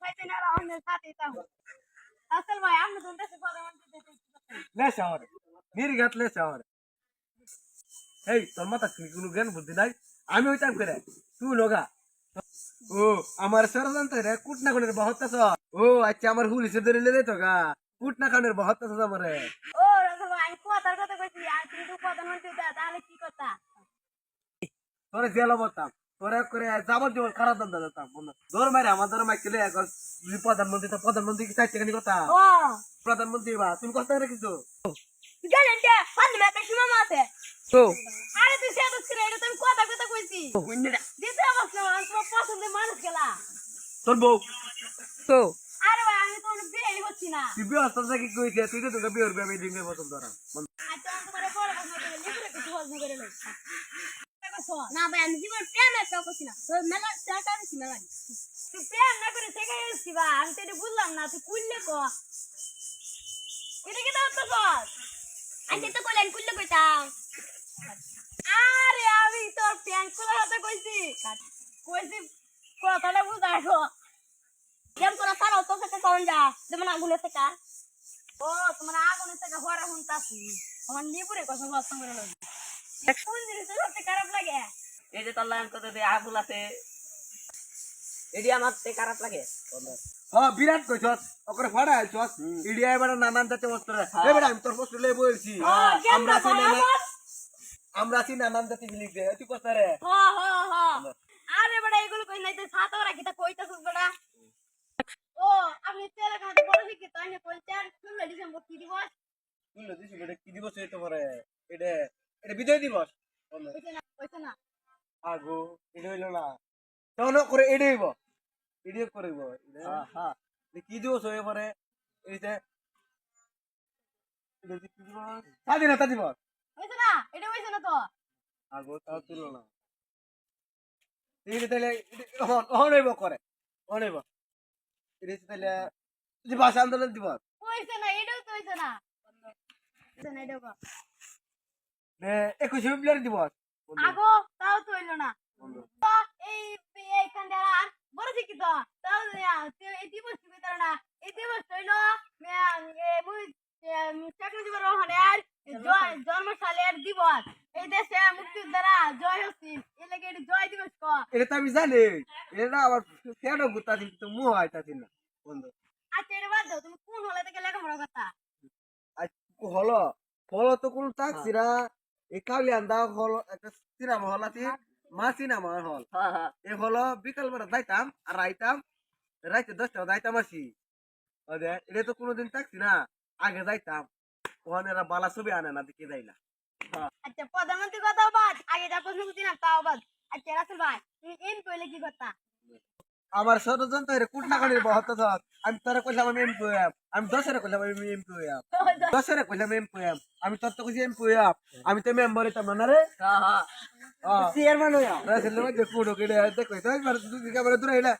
খাইতে না আমাদের সাথে তাও আসল ভাই আপনি তো দেশে প্রধানমন্ত্রী দিতে লেস আমার। নির্ঘাত লেস আমার। এই তোর মাথা কি কোনো জ্ঞান বুদ্ধি নাই? আমি ওইটাম করে তুই লগা। ও আমার ষড়যন্ত্র রে কুটনা কোনের বহত্তাছ ও আচ্ছা আমার হুল হিসেবে ধরে লে তো গা কুটনা কানের বহত্তাছ আমারে। ও রাসেল ভাই আমি কথার কথা কইছি আর তুমি তো প্রধানমন্ত্রী দা তাহলে কি কথা তোরে জেল বলতাম। করে যাবজ্জীবন খারাপ মারে আমার দৌড় মাইকেলে এখন তুই প্রধানমন্ত্রী তো প্রধানমন্ত্রী কি চাইছে কেন কথা? প্রধানমন্ত্রী বা তুমি কষ্ট করে কিছু। যে হাত মে সীমা আছে। তো। আরে তুই সে তো ছিড়ে এটা তুমি কথা কথা কইছি। দিতে অবশ্য আমার তোমার পছন্দের মানুষ গেলা। তোর বউ। তো। আরে ভাই আমি তো বিয়ে হচ্ছি না। তুই বিয়ে হস্তান কি কইছে? তুই তো তোকে বিয়ে করবি আমি দিনে পছন্দ করা আচ্ছা আমি তোমার বড় কথা বলে লিখে কিছু হল করে লই না ভাই আমি জীবন প্রেম একটা করছি না তো মেলা চাটা আনছি মেলা তুই প্রেম না করে থেকে এসছি বা আমি তো এটা বুঝলাম না তুই কুললে ক? এটা কি দাও তো কর আমি তো কইলেন কুললে কইতাম আরে আমি তোর প্যান্ট খোলা হাতে কইছি। কইছি কথাটা বুঝাইছো কেম করে সারা তো থেকে কোন যা যেমন আগুনে থেকে। ও তোমার আগুনে থেকে হরে হুনতাছি আমার নিপুরে কথা বলার সঙ্গে খারাপ লাগে এই যে তোর লাইন করতে দে আগুল আছে? এটি আমার তে খারাপ লাগে। হ্যাঁ বিরাট কইছস ওকরে ফাড়া আইছস ইডিয়া এবারে নানান জাতে বস্ত্র এ বেটা আমি তোর বস্ত্র লই বলছি। আমরা আছি নানা আমরা আছি নানান জাতি মিলি দে তুই কষ্ট রে। হ হ হ আরে বড় এগুলো কই নাই? তো সাত ওরা কিটা কইতাছস বড়া ও আমি তেলে খাতে বড় শিখি তো আমি কই চার ষোলো ডিসেম্বর কি দিবস? তুই লদিস বেটা কি দিবস এই এটা বিজয় দিবস? আগো এটা হইল না। তখন করে এডে হইব এডে করিব কি দিবস হয়ে পরে এইটা এটা স্বাধীনতা দিবস? এটা কইছে না তো। আগো তাও তুল না। তাহলে অহন অহন করে অহন এটা তাহলে ভাষা আন্দোলন দিবস। কইছে না এটাও তো কইছে না। কইছে না এটাও কও। একুশে ফেব্রুয়ারি দিবস। আগো তাও তো হইল না। এই এইখান দিয়ে আর বড় শিখি তো তাও এই দিবস কি ভিতরে না? এই দিবস হইল শেখ মুজিবুর রহমানের জন্মসালের দিবস। এই দেশে মুক্তিযোদ্ধারা জয় হচ্ছিল এই লেগে এটি জয় দিবস ক এটা তো আমি জানি। এটা আবার কেন গুতা দিন তো মুহ আইতাছি না। বন্ধু। আচ্ছা এটা বাদ দাও। তুমি কোন হলে থেকে লেখাপড়া কথা? আজ হলো হলো তো কোন তাকছিরা এই কাউলি আন্দা হল একটা সিনেমা হল আছে মা সিনেমা হল। হ্যাঁ হ্যাঁ। এ হলো বিকাল বেলা যাইতাম আর আইতাম রাইতে দশটা যাইতাম আসি। এটা তো কোনোদিন থাকছি না আগে যাইতাম। ওখানে এরা বালা ছবি আনে না দেখে যাই না। আচ্ছা প্রধানমন্ত্রী কথাও বাদ আগে যা প্রশ্ন করছি না তাও বাদ। আচ্ছা রাসেল ভাই তুমি এম কইলে কি কথা? আমার ষড়যন্ত্রের কুটনাকানির কুটনা কানির বহত আমি তোরা কইলাম আমি এম পুয়াম আমি দশেরে কইলাম আমি এম পুয়াম দশেরে কইলাম এম পুয়াম আমি তোর তো কইছি এম পুয়াম আমি তো মেম্বার হইতাম না রে? হ্যাঁ হ্যাঁ। চেয়ারম্যান হইয়া। রাসেল দেখো ঢোকে দেখো দূরে এলা